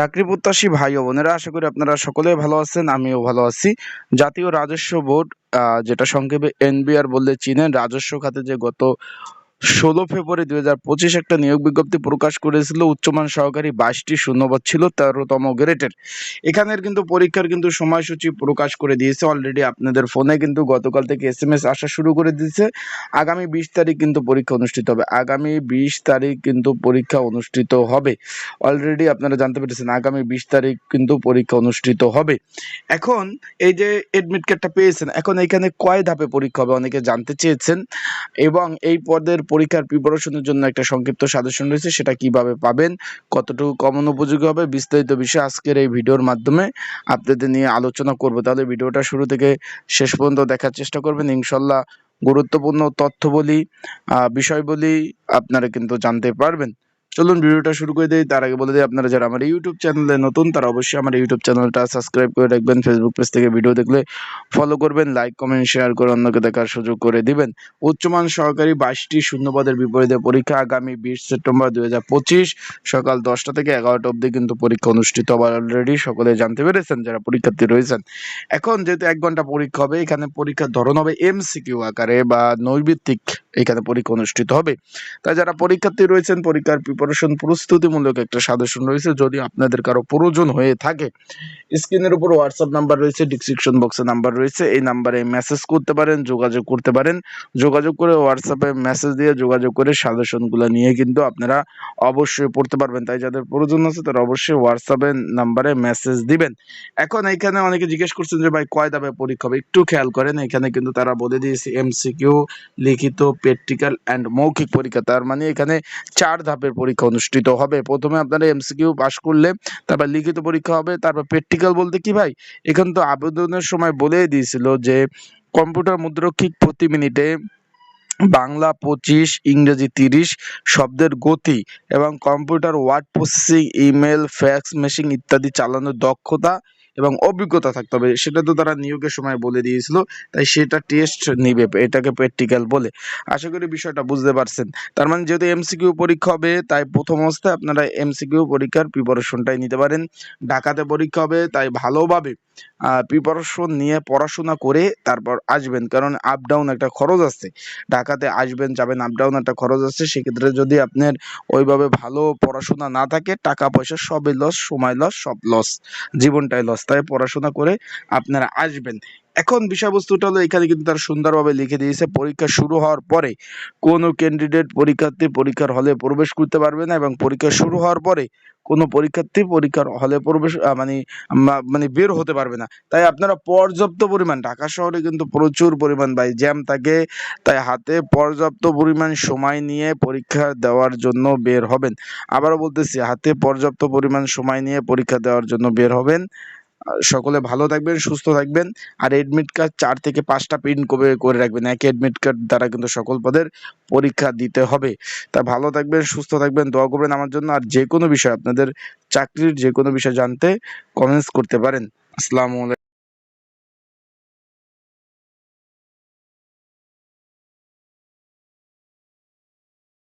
চাকরি প্রত্যাশী ভাই ও বোনেরা, আশা করি আপনারা সকলে ভালো আছেন, আমিও ভালো আছি। জাতীয় রাজস্ব বোর্ড যেটা সংক্ষেপে এনবিআর বললে চিনেন, রাজস্ব খাতে যে গত ষোলো ফেব্রুয়ারি দুই হাজার পঁচিশ একটা নিয়োগ বিজ্ঞপ্তি প্রকাশ করেছিল। উচ্চমান সহকারী বাইশটি শূন্যবাদ ছিল, তেরোতম গ্রেডের। এখানের কিন্তু পরীক্ষার কিন্তু সময়সূচি প্রকাশ করে দিয়েছে। অলরেডি আপনাদের ফোনে কিন্তু গতকাল থেকে এস এম এস আসা শুরু করে দিয়েছে। আগামী বিশ তারিখ কিন্তু পরীক্ষা অনুষ্ঠিত হবে। আগামী বিশ তারিখ কিন্তু পরীক্ষা অনুষ্ঠিত হবে। অলরেডি আপনারা জানতে পেরেছেন, আগামী বিশ তারিখ কিন্তু পরীক্ষা অনুষ্ঠিত হবে। এখন এই যে এডমিট কার্ডটা পেয়েছেন, এখন এখানে কয় ধাপে পরীক্ষা হবে অনেকে জানতে চেয়েছেন। এবং এই পদের পরীক্ষার প্রিপারেশনের জন্য একটা সংক্ষিপ্ত সাজেশন রয়েছে, সেটা কীভাবে পাবেন, কতটুকু কমন উপযোগী হবে, বিস্তারিত বিষয় আজকের এই ভিডিওর মাধ্যমে আপনাদের নিয়ে আলোচনা করব। তাহলে ভিডিওটা শুরু থেকে শেষ পর্যন্ত দেখার চেষ্টা করবেন। ইনশাল্লাহ গুরুত্বপূর্ণ তথ্য বলি বিষয় বলি আপনারা কিন্তু জানতে পারবেন। চলুন ভিডিওটা শুরু করে দিই। তার আগে বলে দিই, আপনারা যারা আমার ইউটিউব চ্যানেলে নতুন, তারা অবশ্যই আমার ইউটিউব চ্যানেলটা সাবস্ক্রাইব করে রাখবেন ফেসবুক পেজ থেকে ভিডিও দেখলে ফলো করবেন লাইক কমেন্ট শেয়ার করে অন্যকে দেখার সুযোগ করে দিবেন। উচ্চমান সহকারী বাইশটি শূন্যপদের বিপরীতে পরীক্ষা আগামী বিশ সেপ্টেম্বর দুই হাজার পঁচিশ সকাল দশটা থেকে এগারোটা অবধি কিন্তু পরীক্ষা অনুষ্ঠিত হবে অলরেডি সকলে জানতে পেরেছেন, যারা পরীক্ষার্থী রয়েছেন। এখন যেহেতু এক ঘণ্টা পরীক্ষা হবে, এখানে পরীক্ষার ধরন হবে এমসিকিউ আকারে বা নৈর্ভিত্তিক এখানে পরীক্ষা অনুষ্ঠিত হবে। তাই যারা পরীক্ষার্থী রয়েছেন, পরীক্ষার প্রিপারেশন প্রস্তুতিমূলক একটা সাজেশন রয়েছে। যদি আপনাদের কারও প্রয়োজন হয়ে থাকে, স্ক্রিনের উপর হোয়াটসঅ্যাপ নাম্বার রয়েছে ডিসক্রিপশন বক্সে নাম্বার রয়েছে। এই নাম্বারে মেসেজ করতে পারেন, যোগাযোগ করতে পারেন। যোগাযোগ করে হোয়াটসঅ্যাপে মেসেজ দিয়ে যোগাযোগ করে সাজেশনগুলো নিয়ে কিন্তু আপনারা অবশ্যই পড়তে পারবেন। তাই যাদের প্রয়োজন আছে, তারা অবশ্যই হোয়াটসঅ্যাপে নাম্বারে মেসেজ দিবেন। এখন এখানে অনেকে জিজ্ঞেস করছেন যে, ভাই, কয় ধাপে পরীক্ষা হবে? একটু খেয়াল করেন, এখানে কিন্তু তারা বলে দিয়েছে এমসিকিউ লিখিত প্র্যাকটিক্যাল অ্যান্ড মৌখিক পরীক্ষা। তার মানে এখানে চার ধাপের পরীক্ষা অনুষ্ঠিত হবে। প্রথমে আপনারা এমসিকিউ পাস করলে, তারপর লিখিত পরীক্ষা হবে, তারপর প্র্যাকটিক্যাল বলতে কি ভাই? এখানে তো আবেদনের সময় বলেই দিয়েছিল যে কম্পিউটার মুদ্রক্ষিক প্রতি মিনিটে বাংলা পঁচিশ, ইংরেজি তিরিশ শব্দের গতি এবং computer word processing email fax machine ইত্যাদি চালানোর দক্ষতা এবং অভিজ্ঞতা থাকতে হবে। সেটা তো তারা নিয়োগের সময় বলে দিয়েছিল, তাই সেটা টেস্ট নিবে, এটাকে প্র্যাকটিক্যাল বলে। আশা করি বিষয়টা বুঝতে পারছেন। তার মানে যেহেতু এমসিকিউ পরীক্ষা হবে, তাই প্রথম অবস্থায় আপনারা এমসিকিউ পরীক্ষার প্রিপারেশনটাই নিতে পারেন। ঢাকাতে পরীক্ষা হবে, তাই ভালোভাবে প্রিপারেশন নিয়ে পড়াশোনা করে তারপর আসবেন। কারণ আপ ডাউন একটা খরচ আছে। ঢাকাতে আসবেন, যাবেন আপ ডাউন একটা খরচ আছে। সেক্ষেত্রে যদি আপনার ওইভাবে ভালো পড়াশোনা না থাকে, টাকা পয়সা সবই লস সময় লস সব লস জীবনটাই লস তাই পড়াশোনা করে আপনারা আসবেন। এখন বিষয়বস্তুটা হলো এখানে কিন্তু তারা সুন্দরভাবে লিখে দিয়েছে, পরীক্ষা শুরু হওয়ার পরে কোনো ক্যান্ডিডেট পরীক্ষার্থী পরীক্ষার হলে প্রবেশ করতে পারবে না এবং পরীক্ষা শুরু হওয়ার পরে কোনো পরীক্ষার্থী পরীক্ষার হলে প্রবেশ মানে মানে বের হতে পারবে না। তাই আপনারা পর্যাপ্ত পরিমাণ, ঢাকা শহরে কিন্তু প্রচুর পরিমাণ ভাই জ্যাম থাকে, তাই হাতে পর্যাপ্ত পরিমাণ সময় নিয়ে পরীক্ষা দেওয়ার জন্য বের হবেন। আবারও বলতেছি, হাতে পর্যাপ্ত পরিমাণ সময় নিয়ে পরীক্ষা দেওয়ার জন্য বের হবেন। সকলে ভালো থাকবেন, সুস্থ থাকবেন। আর এডমিট কার্ড চার থেকে পাঁচটা প্রিন্ট করে করে রাখবেন? এক এডমিট কার্ড দ্বারা কিন্তু সকল পদের পরীক্ষা দিতে হবে। তা ভালো থাকবেন, সুস্থ থাকবেন, দোয়া করবেন আমার জন্য। আর যে কোনো বিষয় আপনাদের চাকরির যে কোনো বিষয় জানতে কমেন্টস করতে পারেন। আসসালামু আলাইকুম।